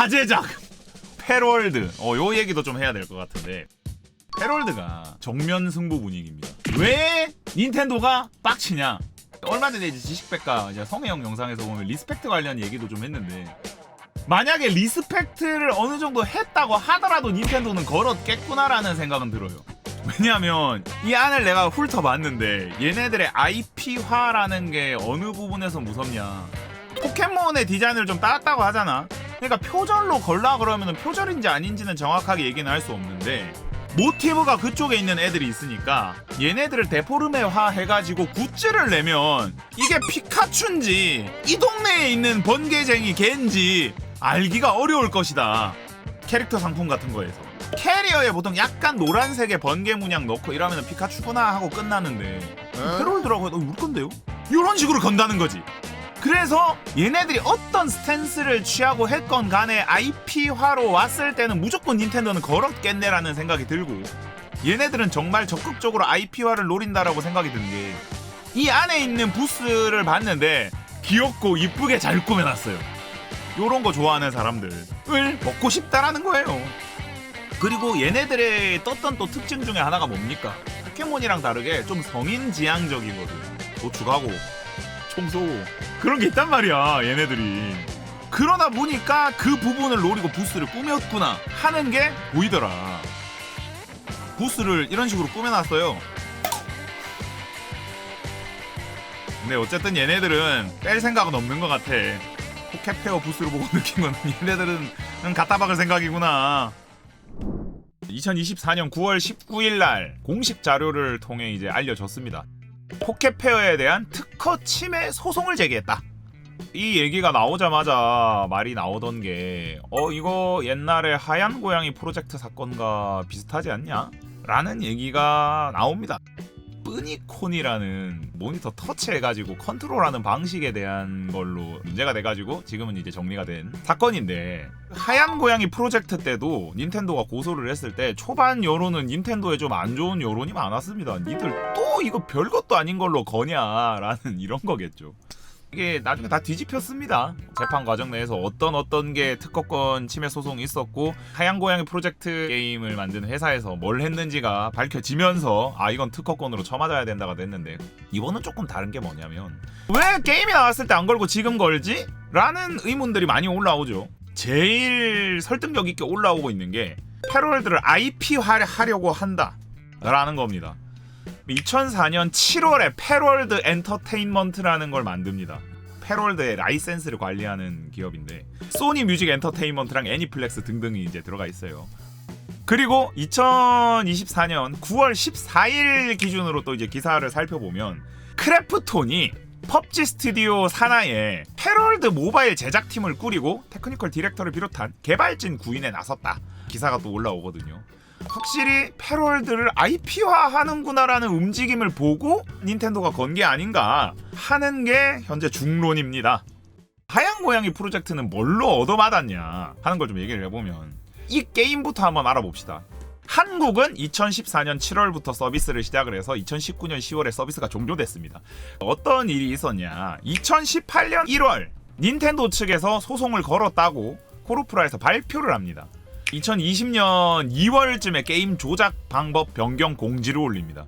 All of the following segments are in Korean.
화제작. 패롤드. 어 요 얘기도 좀 해야 될 것 같은데. 패롤드가 정면 승부 분위기입니다. 왜 닌텐도가 빡치냐? 얼마 전에 이제 지식백과 성혜영 영상에서 보면 리스펙트 관련 얘기도 좀 했는데 만약에 리스펙트를 어느 정도 했다고 하더라도 닌텐도는 걸었겠구나라는 생각은 들어요. 왜냐하면 이 안을 내가 훑어봤는데 얘네들의 IP화라는 게 어느 부분에서 무섭냐? 포켓몬의 디자인을 좀 따왔다고 하잖아 그러니까 표절로 걸라 그러면 표절인지 아닌지는 정확하게 얘기는 할 수 없는데 모티브가 그쪽에 있는 애들이 있으니까 얘네들을 데포르메화 해가지고 굿즈를 내면 이게 피카츄인지 이 동네에 있는 번개쟁이 개인지 알기가 어려울 것이다. 캐릭터 상품 같은 거에서. 캐리어에 보통 약간 노란색의 번개 문양 넣고 이러면 피카츄구나 하고 끝나는데. 페롤드라고 해도 우리 건데요? 이런 식으로 건다는 거지 그래서 얘네들이 어떤 스탠스를 취하고 했건 간에 IP화로 왔을 때는 무조건 닌텐도는 걸었겠네라는 생각이 들고 얘네들은 정말 적극적으로 IP화를 노린다라고 생각이 든게이 안에 있는 부스를 봤는데 귀엽고 이쁘게 잘 꾸며놨어요. 요런 거 좋아하는 사람들을 먹고 싶다라는 거예요. 그리고 얘네들의 떴던 또 특징 중에 하나가 뭡니까? 포켓몬이랑 다르게 좀 성인 지향적이거든. 도축하고 청소. 그런 게 있단 말이야 얘네들이. 그러다 보니까 그 부분을 노리고 부스를 꾸몄구나 하는 게 보이더라. 부스를 이런 식으로 꾸며놨어요. 근데 어쨌든 얘네들은 뺄 생각은 없는 것 같아. 포켓페어 부스를 보고 느낀 건 얘네들은 갖다 박을 생각이구나. 2024년 9월 19일 날 공식 자료를 통해 이제 알려졌습니다. 포켓페어에 대한 특허 침해 소송을 제기했다. 이 얘기가 나오자마자 말이 나오던 게, 어, 이거 옛날에 하얀 고양이 프로젝트 사건과 비슷하지 않냐? 라는 얘기가 나옵니다. 뿌니콘이라는 모니터 터치해가지고 컨트롤하는 방식에 대한 걸로 문제가 돼가지고 지금은 이제 정리가 된 사건인데 하얀 고양이 프로젝트 때도 닌텐도가 고소를 했을 때 초반 여론은 닌텐도에 좀 안 좋은 여론이 많았습니다. 니들 또 이거 별것도 아닌 걸로 거냐라는 이런 거겠죠. 이게 나중에 다 뒤집혔습니다. 재판 과정 내에서 어떤 어떤 게 특허권 침해 소송이 있었고 하얀 고양이 프로젝트 게임을 만든 회사에서 뭘 했는지가 밝혀지면서 아 이건 특허권으로 쳐맞아야 된다가 됐는데 이번은 조금 다른 게 뭐냐면 왜 게임이 나왔을 때 안 걸고 지금 걸지? 라는 의문들이 많이 올라오죠. 제일 설득력 있게 올라오고 있는 게 패럴들을 IP화하려고 한다. 라는 겁니다. 2004년 7월에 패럴드 엔터테인먼트라는 걸 만듭니다. 패럴드의 라이센스를 관리하는 기업인데 소니 뮤직 엔터테인먼트랑 애니플렉스 등등이 이제 들어가 있어요. 그리고 2024년 9월 14일 기준으로 또 이제 기사를 살펴보면 크래프톤이 펍지 스튜디오 산하에 패럴드 모바일 제작팀을 꾸리고 테크니컬 디렉터를 비롯한 개발진 구인에 나섰다. 기사가 또 올라오거든요. 확실히 패럴드를 IP화하는구나라는 움직임을 보고 닌텐도가 건 게 아닌가 하는 게 현재 중론입니다. 하얀 고양이 프로젝트는 뭘로 얻어맞았냐 하는 걸 좀 얘기를 해보면 이 게임부터 한번 알아봅시다. 한국은 2014년 7월부터 서비스를 시작을 해서 2019년 10월에 서비스가 종료됐습니다. 어떤 일이 있었냐? 2018년 1월 닌텐도 측에서 소송을 걸었다고 코르프라에서 발표를 합니다. 2020년 2월쯤에 게임 조작 방법 변경 공지를 올립니다.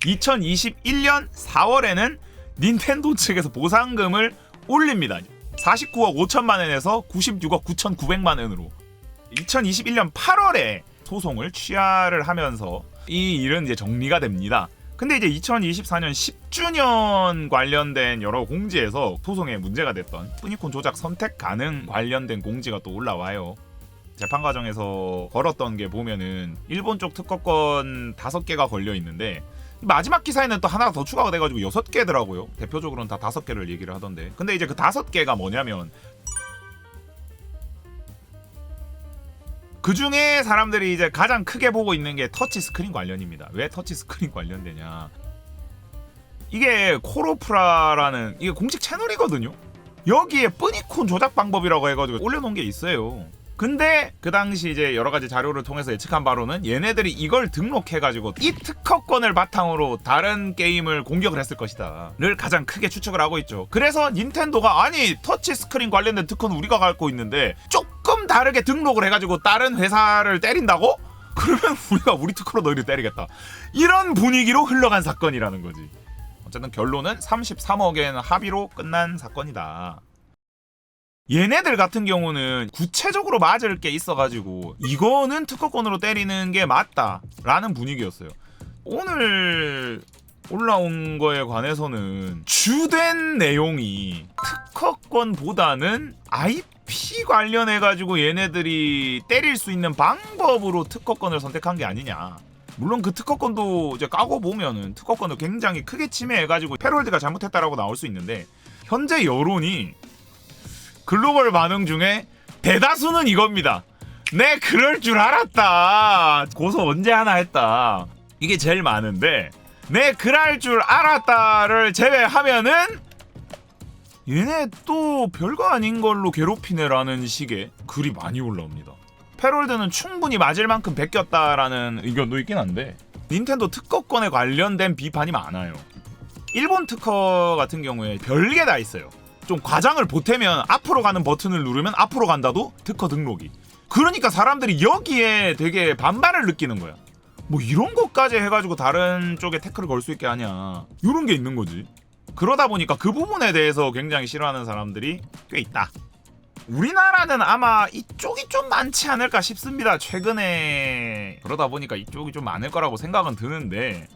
2021년 4월에는 닌텐도 측에서 보상금을 올립니다. 49억 5천만 원에서 96억 9,900만 원으로. 2021년 8월에 소송을 취하를 하면서 이 일은 이제 정리가 됩니다. 근데 이제 2024년 10주년 관련된 여러 공지에서 소송에 문제가 됐던 뿌니콘 조작 선택 가능 관련된 공지가 또 올라와요. 재판 과정에서 걸었던 게 보면은 일본 쪽 특허권 다섯 개가 걸려 있는데 마지막 기사에는 또 하나가 더 추가가 돼가지고 여섯 개더라고요. 대표적으로는 다 다섯 개를 얘기를 하던데. 근데 이제 그 다섯 개가 뭐냐면 그 중에 사람들이 이제 가장 크게 보고 있는 게 터치 스크린 관련입니다. 왜 터치 스크린 관련되냐? 이게 코로프라라는 이게 공식 채널이거든요. 여기에 뿌니콘 조작 방법이라고 해가지고 올려놓은 게 있어요. 근데 그 당시 이제 여러 가지 자료를 통해서 예측한 바로는 얘네들이 이걸 등록해가지고 이 특허권을 바탕으로 다른 게임을 공격을 했을 것이다 를 가장 크게 추측을 하고 있죠. 그래서 닌텐도가 아니 터치 스크린 관련된 특허는 우리가 갖고 있는데 조금 다르게 등록을 해가지고 다른 회사를 때린다고? 그러면 우리가 우리 특허로 너희를 때리겠다. 이런 분위기로 흘러간 사건이라는 거지. 어쨌든 결론은 33억엔 합의로 끝난 사건이다. 얘네들 같은 경우는 구체적으로 맞을 게 있어가지고 이거는 특허권으로 때리는 게 맞다라는 분위기였어요. 오늘 올라온 거에 관해서는 주된 내용이 특허권보다는 IP 관련해 가지고 얘네들이 때릴 수 있는 방법으로 특허권을 선택한 게 아니냐. 물론 그 특허권도 이제 까고 보면은 특허권을 굉장히 크게 침해해 가지고 패럴드가 잘못했다라고 나올 수 있는데 현재 여론이 글로벌 반응 중에 대다수는 이겁니다. 내 그럴 줄 알았다. 고소 언제 하나 했다. 이게 제일 많은데 내 그럴 줄 알았다를 제외하면은 얘네 또 별거 아닌 걸로 괴롭히네라는 식의 글이 많이 올라옵니다. 패롤드는 충분히 맞을 만큼 베꼈다라는 의견도 있긴 한데 닌텐도 특허권에 관련된 비판이 많아요. 일본 특허 같은 경우에 별게 다 있어요. 좀 과장을 보태면 앞으로 가는 버튼을 누르면 앞으로 간다도 특허 등록이. 그러니까 사람들이 여기에 되게 반발을 느끼는 거야. 뭐 이런 것까지 해가지고 다른 쪽에 태클을 걸 수 있게 하냐. 이런 게 있는 거지. 그러다 보니까 그 부분에 대해서 굉장히 싫어하는 사람들이 꽤 있다. 우리나라는 아마 이쪽이 좀 많지 않을까 싶습니다. 최근에 그러다 보니까 이쪽이 좀 많을 거라고 생각은 드는데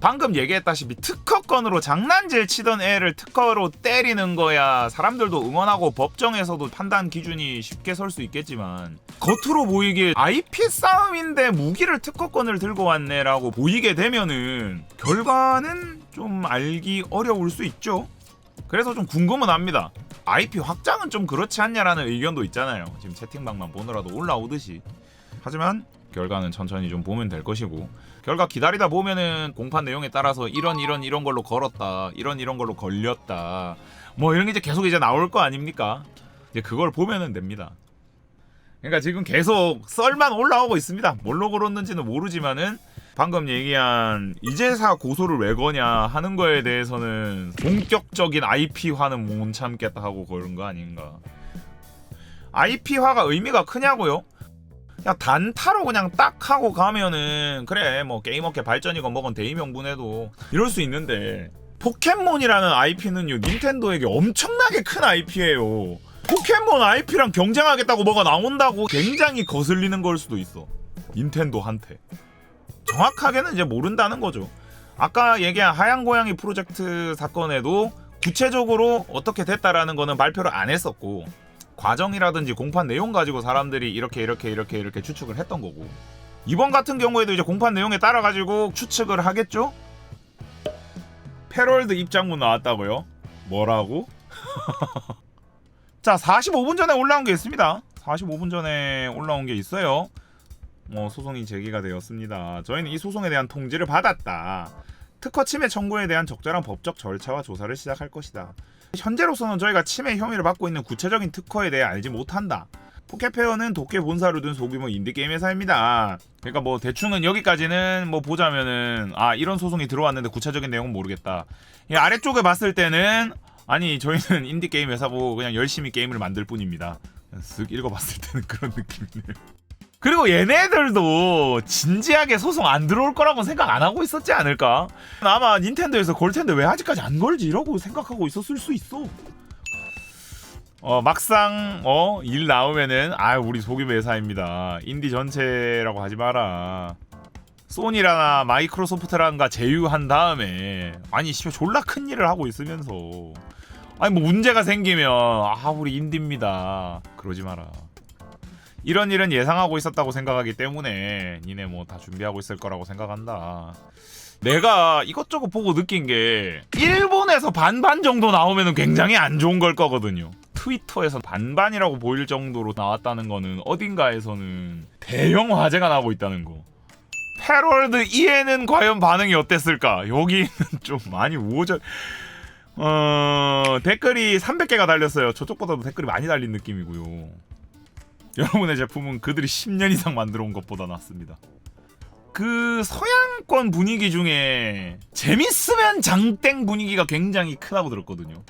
방금 얘기했다시피 특허권으로 장난질 치던 애를 특허로 때리는 거야 사람들도 응원하고 법정에서도 판단 기준이 쉽게 설 수 있겠지만 겉으로 보이기에 IP 싸움인데 무기를 특허권을 들고 왔네라고 보이게 되면은 결과는 좀 알기 어려울 수 있죠. 그래서 좀 궁금은 합니다. IP 확장은 좀 그렇지 않냐라는 의견도 있잖아요. 지금 채팅방만 보느라도 올라오듯이. 하지만 결과는 천천히 좀 보면 될 것이고 결과 기다리다 보면은 공판 내용에 따라서 이런 이런 이런 걸로 걸었다 이런 이런 걸로 걸렸다. 뭐 이런 게 이제 계속 이제 나올 거 아닙니까? 이제 그걸 보면은 됩니다. 그러니까 지금 계속 썰만 올라오고 있습니다. 뭘로 걸었는지는 모르지만은 방금 얘기한 이제사 고소를 왜 거냐 하는 거에 대해서는 본격적인 IP화는 못 참겠다 하고 그런 거 아닌가. IP화가 의미가 크냐고요? 야 단타로 그냥 딱 하고 가면은 그래 뭐 게임업계 발전이건 뭐건 대의명분해도 이럴 수 있는데 포켓몬이라는 IP는요 닌텐도에게 엄청나게 큰 IP예요. 포켓몬 IP랑 경쟁하겠다고 뭐가 나온다고 굉장히 거슬리는 걸 수도 있어. 닌텐도한테. 정확하게는 이제 모른다는 거죠. 아까 얘기한 하얀 고양이 프로젝트 사건에도 구체적으로 어떻게 됐다라는 거는 발표를 안 했었고 과정이라든지 공판 내용 가지고 사람들이 이렇게 이렇게 이렇게 이렇게 추측을 했던 거고 이번 같은 경우에도 이제 공판 내용에 따라 가지고 추측을 하겠죠? 패럴드 입장문 나왔다고요? 뭐라고? 자 45분 전에 올라온 게 있습니다 45분 전에 올라온 게 있어요 뭐 소송이 제기가 되었습니다 저희는 이 소송에 대한 통지를 받았다 특허 침해 청구에 대한 적절한 법적 절차와 조사를 시작할 것이다 현재로서는 저희가 침해 혐의를 받고 있는 구체적인 특허에 대해 알지 못한다. 포켓페어는 도쿄 본사로 둔 소규모 인디게임 회사입니다. 그러니까 뭐 대충은 여기까지는 뭐 보자면은 아 이런 소송이 들어왔는데 구체적인 내용은 모르겠다. 이 아래쪽에 봤을 때는 아니 저희는 인디게임 회사고 그냥 열심히 게임을 만들 뿐입니다. 쓱 읽어봤을 때는 그런 느낌이네요. 그리고 얘네들도 진지하게 소송 안 들어올 거라고 생각 안 하고 있었지 않을까? 아마 닌텐도에서 걸 텐데 왜 아직까지 안 걸지 이러고 생각하고 있었을 수 있어. 어 막상 어 일 나오면은 아 우리 소규모 회사입니다. 인디 전체라고 하지 마라. 소니라나 마이크로소프트란가 제휴한 다음에 아니 씨발 졸라 큰 일을 하고 있으면서 아니 뭐 문제가 생기면 아 우리 인디입니다. 그러지 마라. 이런 일은 예상하고 있었다고 생각하기 때문에 니네 뭐 다 준비하고 있을 거라고 생각한다. 내가 이것저것 보고 느낀 게 일본에서 반반 정도 나오면 굉장히 안 좋은 걸 거거든요. 트위터에서 반반이라고 보일 정도로 나왔다는 거는 어딘가에서는 대형 화제가 나고 있다는 거. 패럴드 2에는 과연 반응이 어땠을까? 여기는 좀 많이 우호적. 어 댓글이 300개가 달렸어요. 저쪽보다도 댓글이 많이 달린 느낌이고요. 여러분의 제품은 그들이 10년 이상 만들어 온 것보다 낫습니다. 그 서양권 분위기 중에 재밌으면 장땡 분위기가 굉장히 크다고 들었거든요.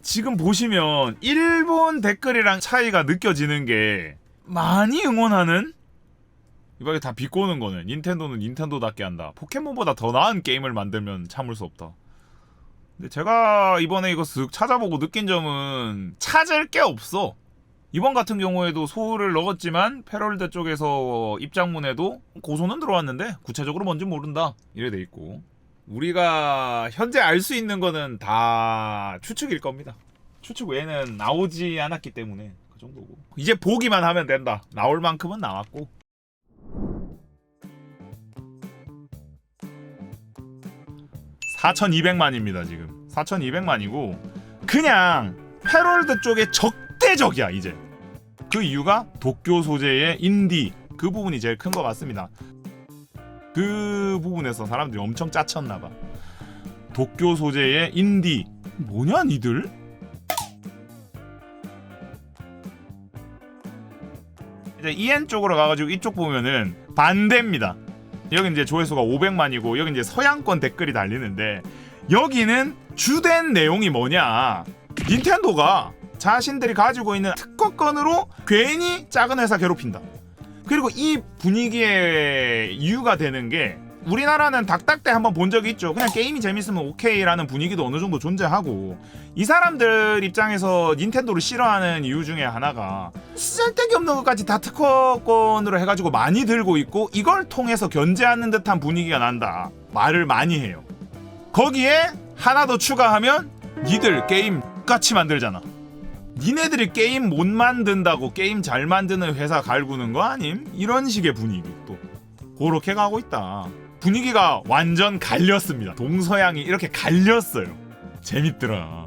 지금 보시면 일본 댓글이랑 차이가 느껴지는 게 많이 응원하는 이번에 다 비꼬는 거는 닌텐도는 닌텐도답게 한다. 포켓몬보다 더 나은 게임을 만들면 참을 수 없다. 근데 제가 이번에 이거 쓱 찾아보고 느낀 점은 찾을 게 없어. 이번 같은 경우에도 소를 넣었지만 패럴드 쪽에서 입장문에도 고소는 들어왔는데 구체적으로 뭔지 모른다. 이래 돼 있고. 우리가 현재 알 수 있는 거는 다 추측일 겁니다. 추측 외에는 나오지 않았기 때문에 그 정도고. 이제 보기만 하면 된다. 나올 만큼은 나왔고. 4,200만입니다 지금. 4,200만이고 그냥 패럴드 쪽에 적 대적이야 이제. 그 이유가 도쿄 소재의 인디 그 부분이 제일 큰 것 같습니다. 그 부분에서 사람들이 엄청 짜쳤나봐. 도쿄 소재의 인디. 뭐냐 니들? 이제 EN 쪽으로 가가지고 이쪽 보면은 반대입니다. 여기 이제 조회수가 500만이고 여기 이제 서양권 댓글이 달리는데 여기는 주된 내용이 뭐냐? 닌텐도가 자신들이 가지고 있는 특허권으로 괜히 작은 회사 괴롭힌다. 그리고 이 분위기의 이유가 되는 게 우리나라는 닥닥대 한번 본 적이 있죠. 그냥 게임이 재밌으면 오케이라는 분위기도 어느 정도 존재하고 이 사람들 입장에서 닌텐도를 싫어하는 이유 중에 하나가 쓸데기 없는 것까지 다 특허권으로 해가지고 많이 들고 있고 이걸 통해서 견제하는 듯한 분위기가 난다 말을 많이 해요. 거기에 하나 더 추가하면 니들 게임 같이 만들잖아 니네들이 게임 못 만든다고 게임 잘 만드는 회사 갈구는 거 아님? 이런 식의 분위기 또. 그렇게 가고 있다. 분위기가 완전 갈렸습니다. 동서양이 이렇게 갈렸어요. 재밌더라